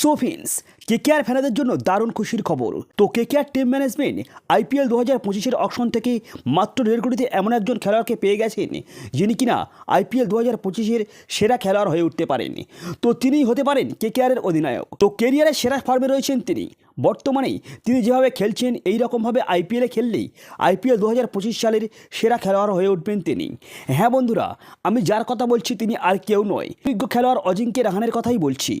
সোফিন্স KKR ফ্যানাদের জন্য দারুণ খুশির খবর। তো কেকেআর টিম ম্যানেজমেন্ট আইপিএল দু হাজার পঁচিশের অকশন থেকে মাত্র দেড় কোটিতে এমন একজন খেলোয়াড়কে পেয়ে গেছেন, যিনি কিনা আইপিএল দু হাজার পঁচিশের সেরা খেলোয়াড় হয়ে উঠতে পারেন তো তিনিই হতে পারেন কেকেআরের অধিনায়ক। তো কেরিয়ারের সেরা ফর্মে রয়েছেন তিনি। বর্তমানে তিনি যেভাবে খেলছেন এই রকমভাবে আইপিএলে খেললেই আইপিএল দু হাজার পঁচিশ সালের সেরা খেলোয়াড় হয়ে উঠবেন তিনি। হ্যাঁ বন্ধুরা, আমি যার কথা বলছি তিনি আর কেউ নয় বিজ্ঞ খেলোয়াড় অজিঙ্ক্য রাহানের কথাই বলছি।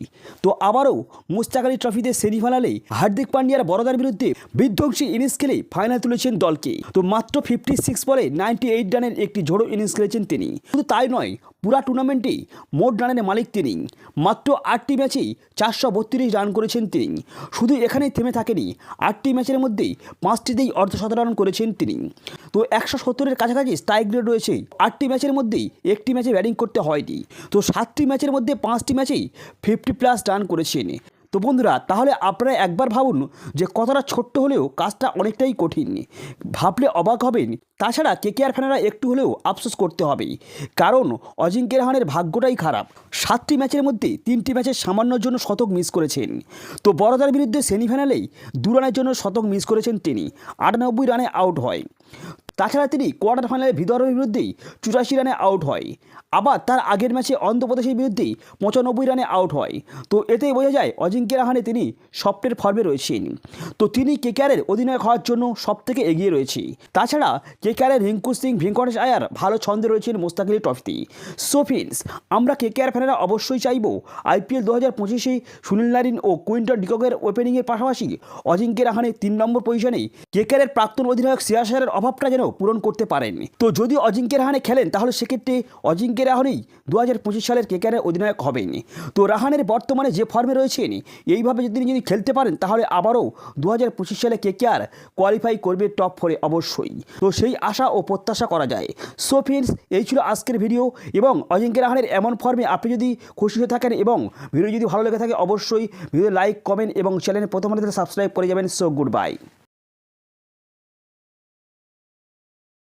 তো আবারও মুস্তাক আলী ট্রফিতে সেমিফাইনালে হার্দিক পান্ডিয়ার বড়দার বিরুদ্ধে বিধ্বংসী ইনিংস খেলে ফাইনাল তুলেছেন দলকে। তো মাত্র ফিফটি সিক্স বলে নাইনটি এইট রানের একটি ঝোড়ো ইনিংস খেলেছেন তিনি। শুধু তাই নয়, পুরা টুর্নামেন্টেই মোট রানের মালিক তিনি। মাত্র আটটি ম্যাচেই চারশো বত্রিশ রান করেছেন তিনি। শুধু এখানেই থেমে থাকেনি। আটটি ম্যাচের মধ্যেই পাঁচটিতেই অর্ধশতরান করেছেন তিনি। তো একশো সত্তরের কাছাকাছি স্ট্রাইক রেট রয়েছে। আটটি ম্যাচের মধ্যেই একটি ম্যাচে ব্যাটিং করতে হয়নি। তো সাতটি ম্যাচের মধ্যে পাঁচটি ম্যাচেই ফিফটি প্লাস রান করেছেন। তো বন্ধুরা, তাহলে আপনারা একবার ভাবুন যে কতটা ছোট্ট হলেও কাজটা অনেকটাই কঠিন। ভাবলে অবাক হবেন। তাছাড়া কেকেআর ফ্যানেরা একটু হলেও আফসোস করতে হবে কারণ অজিঙ্ক্য রাহানের ভাগ্যটাই খারাপ। সাতটি ম্যাচের মধ্যে তিনটি ম্যাচের সামান্যর জন্য শতক মিস করেছেন। তো বড়দার বিরুদ্ধে সেমিফাইনালেই দু রানের জন্য শতক মিস করেছেন তিনি। আটানব্বই রানে আউট হয়। তাছাড়া তিনি কোয়ার্টার ফাইনালে বিদর্ভের বিরুদ্ধেই চুরাশি রানে আউট হয়। আবার তার আগের ম্যাচে অন্ধ্রপ্রদেশের বিরুদ্ধেই পঁচানব্বই রানে আউট হয়। তো এতেই বোঝা যায় অজিঙ্ক্য রাহানে তিনি সফটের ফর্মে রয়েছেন। তো তিনি কেকেআরের অধিনায়ক হওয়ার জন্য সব থেকে এগিয়ে রয়েছে। তাছাড়া কেকেআরের রিঙ্কু সিং, ভেঙ্কটেশ আয়ার ভালো ছন্দে রয়েছেন মোস্তাকিলি ট্রফিতে। সোফিন্স আমরা কেকেআর ফ্যানেরা অবশ্যই চাইব আইপিএল দু হাজার পঁচিশে সুনীল নারিন ও কুইন্টন ডিককের ওপেনিংয়ের পাশাপাশি অজিঙ্ক্য রাহানে তিন নম্বর পজিশনে কেকেআরের প্রাক্তন অধিনায়ক সিয়াশারের অভাবটা যেন পূরণ করতে পারেননি তো যদি অজিঙ্ক্য রাহানে খেলেন, তাহলে সেক্ষেত্রে অজিঙ্ক্য রাহানেই দু হাজার পঁচিশ সালের কেকেআরের অধিনায়ক হবেন। তো রাহানের বর্তমানে যে ফর্মে রয়েছেন, এইভাবে যদি যদি খেলতে পারেন, তাহলে আবারও দু হাজার পঁচিশ সালে কেকেআর কোয়ালিফাই করবে টপ ফোরে অবশ্যই। তো সেই আশা ও প্রত্যাশা করা যায়। সো ফ্রেন্ডস এই ছিল আজকের ভিডিও এবং অজিঙ্ক্য রাহানের এমন ফর্মে আপনি যদি খুশি হয়ে থাকেন এবং ভিডিও যদি ভালো লেগে থাকে, অবশ্যই ভিডিও লাইক কমেন্ট এবং চ্যানেলে প্রথম সাবস্ক্রাইব করে যাবেন। So good bye